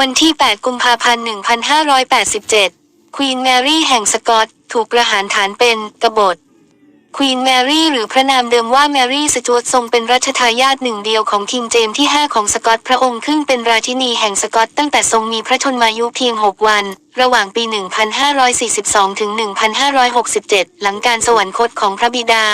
วันที่ 8 กุมภาพันธ์ 1587 ควีนแมรี่แห่งสกอตถูกประหารฐานเป็นกบฏควีนแมรี่หรือพระนามเดิมว่าแมรี่สจวตทรงเป็นรัชทายาทหนึ่งเดียวของคิงเจมส์ที่ 5 ของสกอตพระองค์ขึ้นเป็นราชินีแห่งสกอตตั้งแต่ทรงมีพระชนมายุเพียง 6 วัน ระหว่างปี 1542 ถึง 1567 หลังการสวรรคตของพระบิดา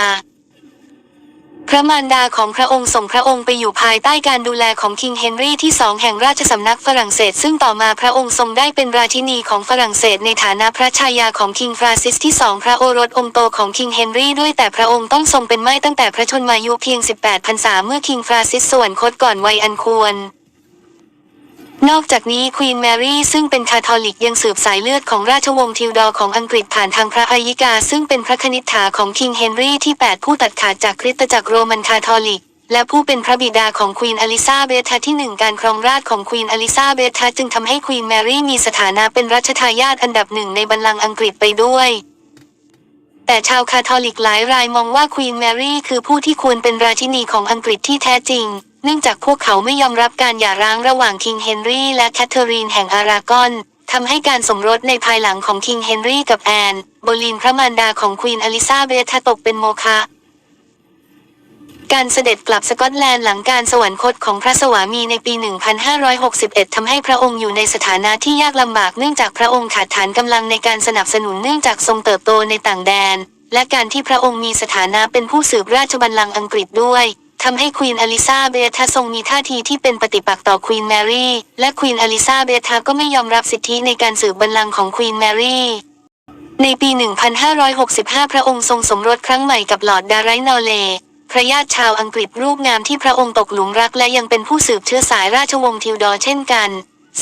ระมารดาของพระองค์ส่งพระองค์ไปอยู่ภายใต้การดูแลของคิงเฮนรี่ที่สองแห่งราชสำนักฝรั่งเศส ซึ่งต่อมาพระองค์ทรงได้เป็นราชินีของฝรั่งเศสในฐานะพระชายาของคิงฟรานซิสที่สองพระโอรสองค์โตของคิงเฮนรี่ด้วยแต่พระองค์ต้องทรงเป็นไม้ตั้งแต่พระชนมายุเพียง 18พรรษาเมื่อคิงฟรานซิสส่วนคตก่อนวัยอันควร นอกจากนี้ควีนแมรี่ซึ่งเป็นคาทอลิกยังสืบสายเลือดของราชวงศ์ทิวดอร์ของอังกฤษผ่านทางพระอัยิกา ซึ่งเป็นพระคณิษฐาของคิงเฮนรี่ที่ 8 ผู้ตัดขาดจากคริสตจักรโรมันคาทอลิก และผู้เป็นพระบิดาของควีนอลิซาเบธที่หนึ่งการครองราชของควีนอลิซาเบธจึงทำให้ควีนแมรี่มีสถานะเป็นรัชทายาทอันดับหนึ่งในบัลลังก์อังกฤษไปด้วยแต่ชาวคาทอลิกหลายรายมองว่าควีนแมรี่คือผู้ที่ควรเป็นราชินีของอังกฤษที่แท้จริง เนื่องจากพวกเขาไม่ยอมรับการหย่าร้างระหว่างคิงเฮนรี่และแคทเธอรีนแห่งอารากอนทำให้การสมรสในภายหลังของคิงเฮนรี่กับแอนโบลีนพระมารดาของควีนอลิซาเบธตกเป็นโมฆะการเสด็จกลับสกอตแลนด์หลังการสวรรคตของพระสวามีในปี 1561 ทำให้พระองค์อยู่ในสถานะที่ยากลำบากเนื่องจากพระองค์ขาดฐานกำลังในการสนับสนุนเนื่องจากทรงเติบโตในต่างแดน และการที่พระองค์มีสถานะเป็นผู้สืบราชบัลลังก์อังกฤษด้วย ทำให้ควีนอลิซาเบธทรงมีท่าทีที่เป็นปฏิปักษ์ต่อควีนแมรี่ และควีนอลิซาเบธก็ไม่ยอมรับสิทธิในการสืบบัลลังก์ของควีนแมรี่ในปี 1565 พระองค์ทรงสมรสครั้งใหม่กับลอร์ดดาไรนอเล พระญาติชาวอังกฤษรูปงามที่พระองค์ตกหลุมรักและยังเป็นผู้สืบเชื้อสายราชวงศ์ทิวดอร์เช่นกัน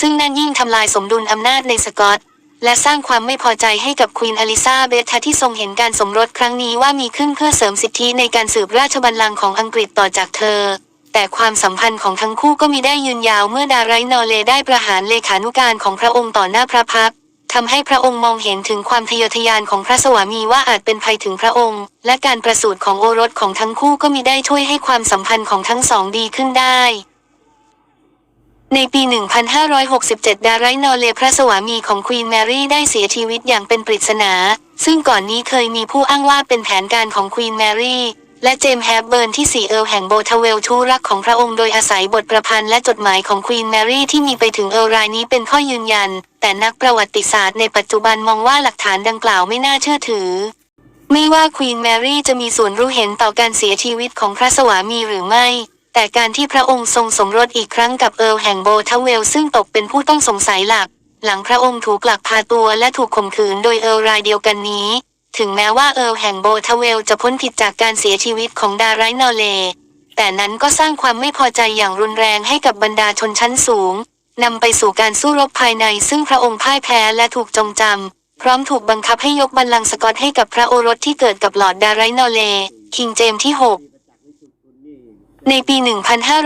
ซึ่งนั่นยิ่งทำลายสมดุลอำนาจในสกอต และสร้างความไม่พอใจให้กับควีนอลิซาเบธที่ทรงเห็นการสมรสครั้งนี้ว่ามีขึ้นเพื่อเสริมสิทธิในการสืบราชบัลลังก์ของอังกฤษต่อจากเธอ แต่ความสัมพันธ์ของทั้งคู่ก็มีได้ยืนยาวเมื่อดาไรนอเลได้ประหารเลขานุการของพระองค์ต่อหน้าพระพักทำให้พระองค์มองเห็นถึงความทะเยอทะยานของพระสวามีว่าอาจเป็นภัยถึงพระองค์ และการประสูติของโอรสของทั้งคู่ก็มีได้ช่วยให้ความสัมพันธ์ของทั้งสองดีขึ้นได้ ในปี 1567 ดาไรนอเลพระสวามีของควีนแมรี่ได้เสียชีวิตอย่างเป็นปริศนา ซึ่งก่อนนี้เคยมีผู้อ้างว่าเป็นแผนการของควีนแมรี่และเจมส์แฮปเบิร์นที่สี่เอิร์ลแห่งโบทเวลทูรักของพระองค์โดยอาศัยบทประพันธ์และจดหมายของควีนแมรี่ที่มีไปถึงเอิร์ลรายนี้เป็นข้อยืนยัน แต่นักประวัติศาสตร์ในปัจจุบันมองว่าหลักฐานดังกล่าวไม่น่าเชื่อถือ ไม่ว่าควีนแมรี่จะมีส่วนรู้เห็นต่อการเสียชีวิตของพระสวามีหรือไม่ แต่การที่พระองค์ทรงสมรสอีกครั้งกับเอิร์ลแห่งโบทเวลซึ่งตกเป็นผู้ต้องสงสัยหลัก หลังพระองค์ถูกหลักพาตัวและถูกข่มขืนโดยเอิร์ลรายเดียวกันนี้ ถึงแม้ว่าเอิร์ลแห่งโบทเวลจะพ้นผิดจากการเสียชีวิตของดาไรนอเล แต่นั้นก็สร้างความไม่พอใจอย่างรุนแรงให้กับบรรดาชนชั้นสูงนำไปสู่การสู้รบภายในซึ่งพระองค์พ่ายแพ้และถูกจงจำพร้อมถูกบังคับให้ยกบัลลังก์สกอตให้กับพระโอรสที่เกิดกับหลอดดาไรนอเล คิงเจมส์ที่ 6 ในปี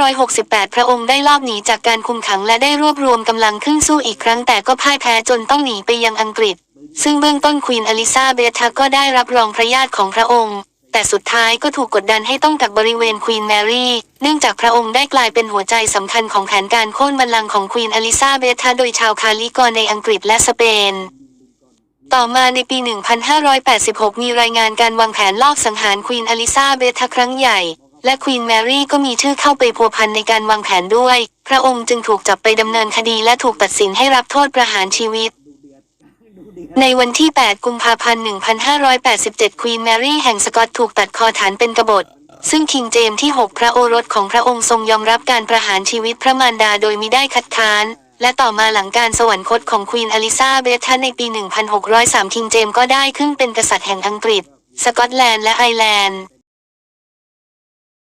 1568 พระองค์ได้ลอบหนีจากการคุมขังและได้รวบรวมกำลังขึ้นสู้อีกครั้งแต่ก็พ่ายแพ้จนต้องหนีไปยังอังกฤษ ซึ่งเบื้องต้นควีนอลิซาเบธก็ได้รับรองพระญาติของพระองค์ แต่สุดท้ายก็ถูกกดดันให้ต้องกักบริเวณควีนแมรี่ เนื่องจากพระองค์ได้กลายเป็นหัวใจสำคัญของแผนการโค่นบัลลังก์ของควีนอลิซาเบธโดยชาวคาลิกอในอังกฤษและสเปนต่อมาในปี 1586 มีรายงานการวางแผนลอบสังหารควีนอลิซาเบธครั้งใหญ่ และควีนแมรี่ก็มีชื่อเข้าไปพัวพันในการวางแผนด้วย พระองค์จึงถูกจับไปดำเนินคดีและถูกตัดสินให้รับโทษประหารชีวิต ในวันที่ 8 กุมภาพันธ์ 1587 ควีนแมรี่แห่งสกอตถูกตัดคอฐานเป็นกบฏ ซึ่งคิงเจมส์ที่ 6 พระโอรสของพระองค์ทรงยอมรับการประหารชีวิตพระมารดาโดยมิได้คัดค้าน และต่อมาหลังการสวรรคตของควีนอลิซาเบธในปี 1603 คิงเจมส์ก็ได้ขึ้นเป็นกษัตริย์แห่งอังกฤษ สกอตแลนด์และไอร์แลนด์